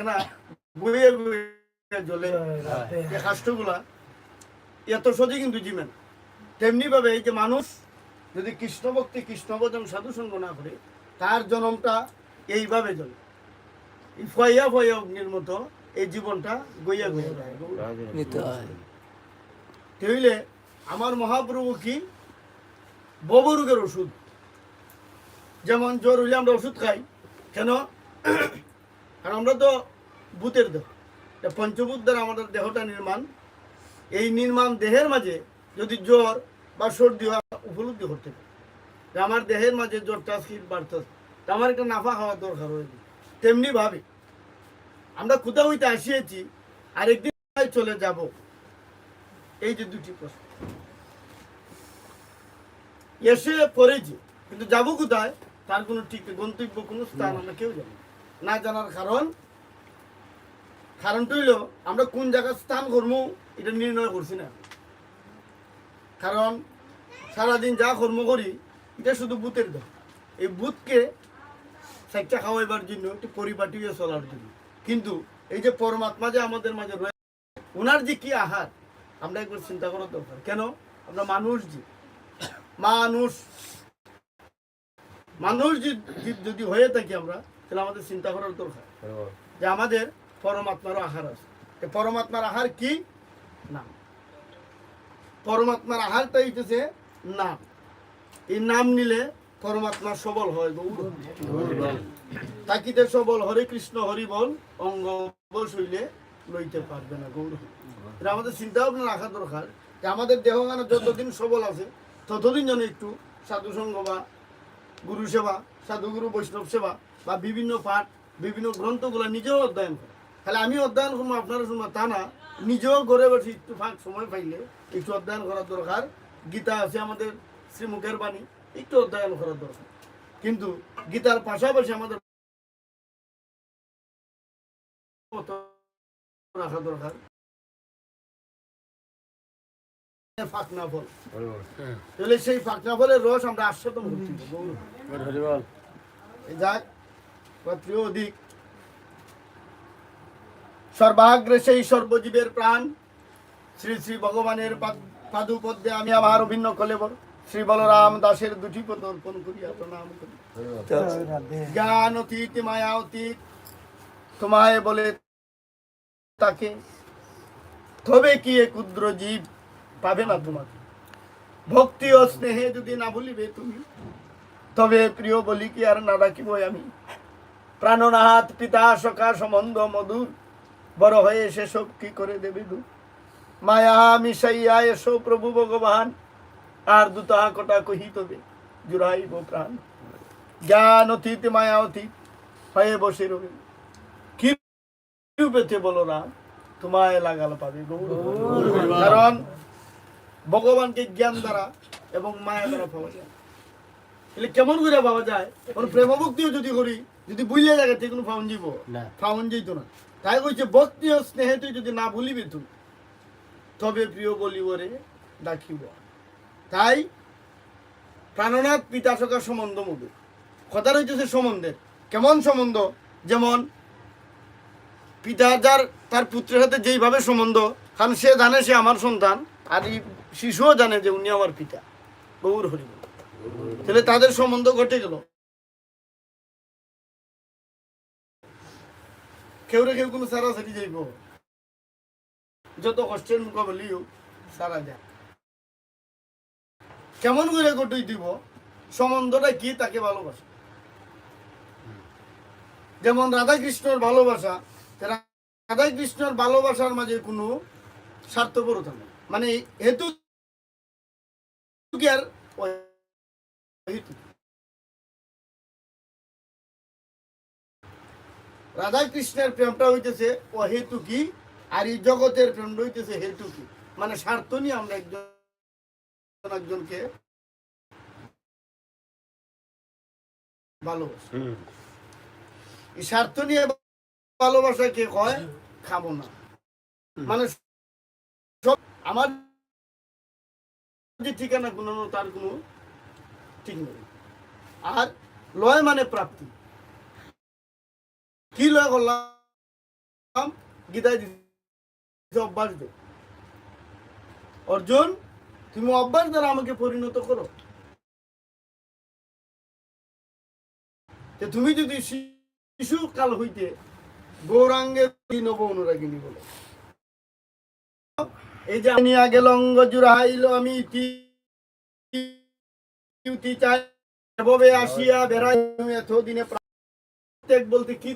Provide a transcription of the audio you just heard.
না বইয়ে বইয়ে জ্বলে এই এত সহজে কিন্তু জিমে না তেমনি ভাবে এই যে মানুষ যদি কৃষ্ণ ভক্তি কৃষ্ণ ভজন সাধু সঙ্গ না করে তার জন্মটা এইভাবে জ্বলে। এই ফয়া ফয়া অগ্নির মতো এই জীবনটা গইয়া গইয়া তাইলে আমার মহাপ্রভু কি? ববরোগের ওষুধ। যেমন জ্বর হইলে আমরা ওষুধ খাই কেন? কারণ আমরা তো ভূতের দেহ। পঞ্চভূত দ্বারা আমাদের দেহটা নির্মাণ। এই নির্মাণ দেহের মাঝে যদি জ্বর বা সর্দি হয় উপলব্ধি করতে পারে। আমার দেহের মাঝে জ্বরটা শীত বাড়তেছে আমার একটা নাফা খাওয়ার দরকার হয়েছে তেমনি ভাবে, আমরা কোথাও হইতে আসিয়েছি আর একদিন চলে যাব? এই যে দুটি প্রশ্ন। এসে পড়েছি, কিন্তু যাব কোথায়? তার কোনো ঠিক। গন্তব্য, কোনো স্থান আমরা কেউ জানি। না জানার কারণ কারণটা হইল আমরা কোন জায়গার স্থান কর্ম এটা নির্ণয় করছি না। কারণ সারাদিন যা কর্ম করি এটা শুধু বুথের দেহ এই বুথকে সাইটটা খাওয়াইবার জন্য একটু পরিপাটি হয়ে চলার জন্য। কিন্তু এই যে পরমাত্মা যে আমাদের মাঝে রয়েছে ওনার যে কি আহার আমরা একবার চিন্তা করার দরকার। কেন? আমরা মানুষ যে। মানুষ। মানুষ যদি- হয়ে থাকি আমরা তাহলে আমাদের চিন্তা করার দরকার। যে আমাদের পরমাত্মার আহার আছে। পরমাত্মার আহার কি? নাম। পরমাত্মার আহারটা হইতেছে নাম। এই নাম নিলে পরমাত্মা সবল হয় গৌর। তাকিতে সবল হরে কৃষ্ণ, হরি বল, অঙ্গ শৈলে লইতে পারবে না গৌর। এটা আমাদের চিন্তা ভাবনা রাখা দরকার যে আমাদের দেহখানা যতদিন সবল আছে, ততদিন যেন একটু সাধু সঙ্গ বা গুরু সেবা সাধুগুরু বৈষ্ণব সেবা বা বিভিন্ন পাঠ, বিভিন্ন গ্রন্থগুলো নিজেও অধ্যয়ন করে। তাহলে আমি অধ্যয়ন করব আপনারা শুনব। তা না নিজেও ঘরে বসে একটু ফাঁক সময় পাইলে একটু অধ্যয়ন করার দরকার। গীতা আছে আমাদের শ্রীমুখের বাণী একটু অধ্যয়ন করার দরকার। কিন্তু গীতার পাশাপাশি আমাদের রাখা দরকার। ফাঁকনা ফল। তাহলে সেই ফাঁকনা ফলের রস আমরা করছি গৌর যাক বা অধিক। সর্বাগ্রে সেই সর্বজীবের প্রাণ। শ্রী শ্রী ভগবানের পাদুপদ্যে আমি আমার অভিন্ন কলেবর শ্রী বলরাম দাসের দুটি পদ অর্পণ করিয়া প্রণাম করি। জ্ঞান অতীত, মায়া অতীত, তোমায় বলে তাকে। তবে কি এ ক্ষুদ্র জীব পাবে না তোমাকে? ভক্তি ও স্নেহে যদি না বলিবে তুমি, তবে প্রিয় বলি কি আর না ডাকিব আমি? প্রাণনাথ, পিতা, সখা, সম্বন্ধ, মধুর বড় হয়ে সেসব কি করে দেবে দু মায়া মিশাইয়া এসো প্রভু ভগবান। আর দুতা কটা কহি তবে জুড়াইব প্রাণ। জ্ঞান অতীত মায়া অতীত হয়ে বসে রবে কি রূপেতে বলো না তোমায় লাগাল পাবে কারণ ভগবানকে জ্ঞান দ্বারা এবং মায়া দ্বারা পাওয়া যায়। এলে কেমন করে পাওয়া যায়? কোন প্রেম ভক্তিও যদি করি যদি বুঝলে জায়গা থেকে কোনো ফাউন না। ফাউন যেত না। তাই কইছে ভক্তি ও স্নেহে তুই যদি না ভুলিবি তুই তবে প্রিয় বলিব রে ডাকিব। তাই প্রাণনাথ পিতা সখা সম্বন্ধ মধু। কথা রয়েছে সম্বন্ধের। কেমন সম্বন্ধ? যেমন পিতা যার, তার পুত্রের সাথে যেইভাবে সম্বন্ধ, কারণ সে জানে সে আমার সন্তান, আর এই শিশুও জানে যে উনি আমার পিতা। গৌর হরি বল। তাহলে তাদের সম্বন্ধ ঘটে গেল। কেউ রে কেউ কোনো সারা সারি যাইব। যত কষ্টের মোকাবেলি হোক সারা যায় কেমন করে ঘটই দিব? সম্বন্ধটা কি তাকে ভালোবাসা? যেমন রাধা কৃষ্ণর ভালোবাসা রাধা কৃষ্ণর ভালোবাসার মাঝে কোনো স্বার্থপরতা নেই। মানে হেতু কি আর রাধা কৃষ্ণের প্রেমটা হইতেছে অহেতু কি আর এই জগতের প্রেমটা হইতেছে হেতু কি মানে স্বার্থ নিয়ে আমরা একজন একজনকে ভালোবাসি। এই স্বার্থ নিয়ে ভালোবাসা কে কয়? খাব না। মানে আমার যে ঠিকানা কোনো তার কোনো ঠিক নেই। আর লয় মানে প্রাপ্তি। কি লয় করলাম? অভ্যাস দে। অর্জুন, তুমি অভ্যাস দ্বারা আমাকে পরিণত করো। তুমি যদি শি- শিশু কাল হইতে গৌরাঙ্গের নব অনুরাগিনী বলে। এই যে নিয়া গেল অঙ্গ জুড়াইল আমি চাই। এভাবে আসিয়া বেড়াই এতদিনে প্রত্যেক বলতে কি